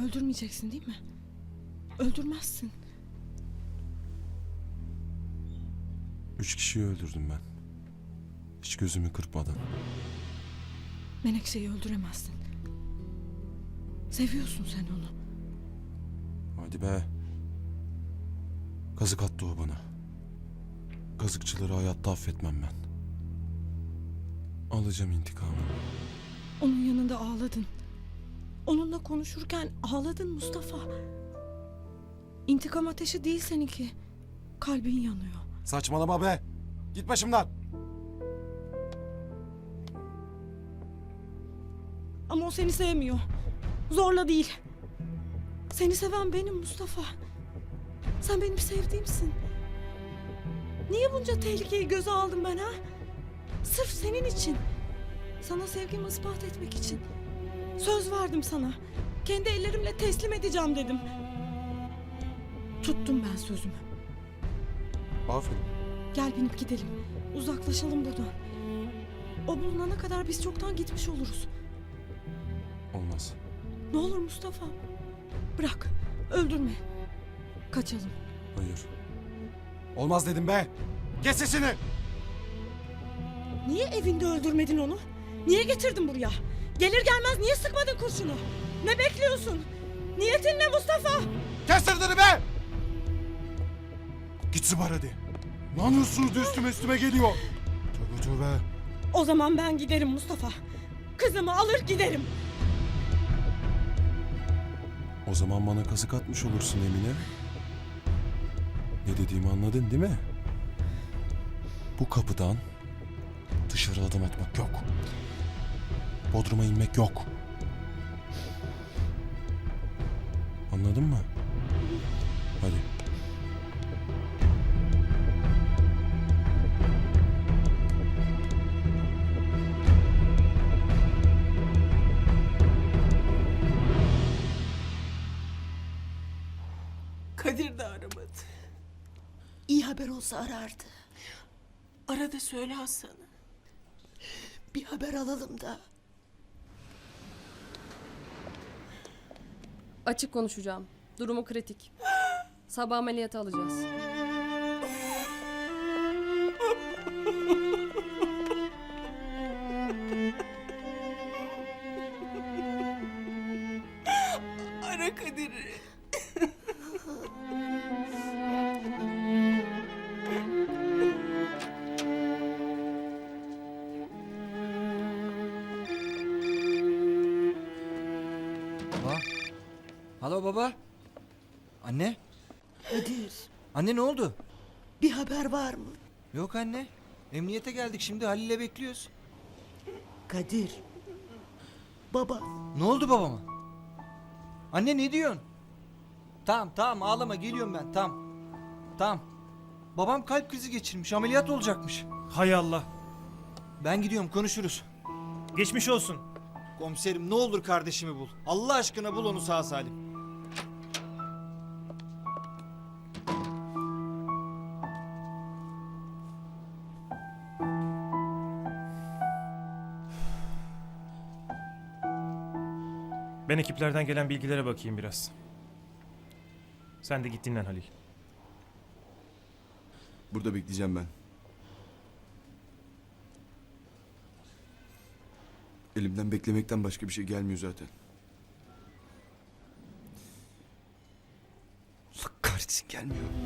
Öldürmeyeceksin değil mi? Öldürmezsin. Üç kişiyi öldürdüm ben. Hiç gözümü kırpmadan. Menekşe'yi öldüremezsin. Seviyorsun sen onu. Hadi be. Kazık attı o bana. Kazıkçıları hayatta affetmem ben. Alacağım intikamı. Onun yanında ağladın. Onunla konuşurken ağladın Mustafa. İntikam ateşi değil seninki. Kalbin yanıyor. Saçmalama be. Git başımdan. Ama o seni sevmiyor. Zorla değil. Seni seven benim Mustafa. Sen benim sevdiğimsin. Niye bunca tehlikeyi göze aldım ben ha? Sırf senin için. Sana sevgimi ispat etmek için. Söz verdim sana. Kendi ellerimle teslim edeceğim dedim. Tuttum ben sözümü. Aferin. Gel binip gidelim. Uzaklaşalım buradan. O bulunana kadar biz çoktan gitmiş oluruz. Olmaz. Ne olur Mustafa. Bırak. Öldürme. Kaçalım. Hayır. Olmaz dedim be. Kes sesini. Niye evinde öldürmedin onu? Niye getirdin buraya? Gelir gelmez niye sıkmadın kurşunu? Ne bekliyorsun? Niyetin ne Mustafa? Kes sırtını be. Git zıbar hadi. Lan sürdü üstüme üstüme geliyor. Tövbe tövbe. O zaman ben giderim Mustafa. Kızımı alır giderim. O zaman bana kazık atmış olursun Emine. Ne dediğimi anladın değil mi? Bu kapıdan dışarı adım atmak yok. Bodruma inmek yok. Anladın mı? Hadi. Kadir de aramadı. İyi haber olsa arardı. Arada söyle Hasan'a. Bir haber alalım da. Açık konuşacağım. Durumu kritik. Sabah ameliyata alacağız. Alo baba. Anne. Kadir, Anne ne oldu? bir haber var mı? Yok anne. Emniyete geldik şimdi Halil'le bekliyoruz. Kadir. Baba, Ne oldu babama? Anne ne diyorsun? Tamam tamam ağlama geliyorum ben tamam. Tamam. Babam kalp krizi geçirmiş ameliyat olacakmış. Hay Allah. Ben gidiyorum konuşuruz. Geçmiş olsun. Komiserim ne olur kardeşimi bul. Allah aşkına bul onu sağ salim. Ben ekiplerden gelen bilgilere bakayım biraz. Sen de git dinlen Halil. Burada bekleyeceğim ben. Elimden beklemekten başka bir şey gelmiyor zaten. Allah kahretsin gelmiyor.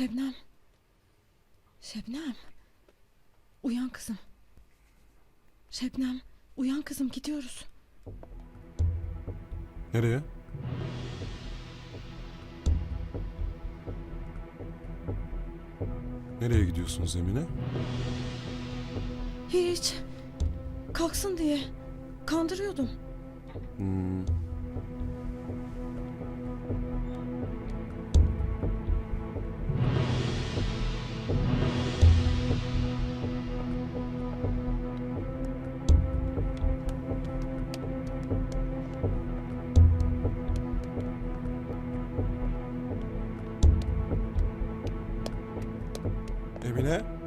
Şebnem. Şebnem. Uyan kızım. Şebnem, uyan kızım gidiyoruz. Nereye? Nereye gidiyorsunuz Emine? Hiç. Kalksın diye. Kandırıyordum. Hmm. Emine?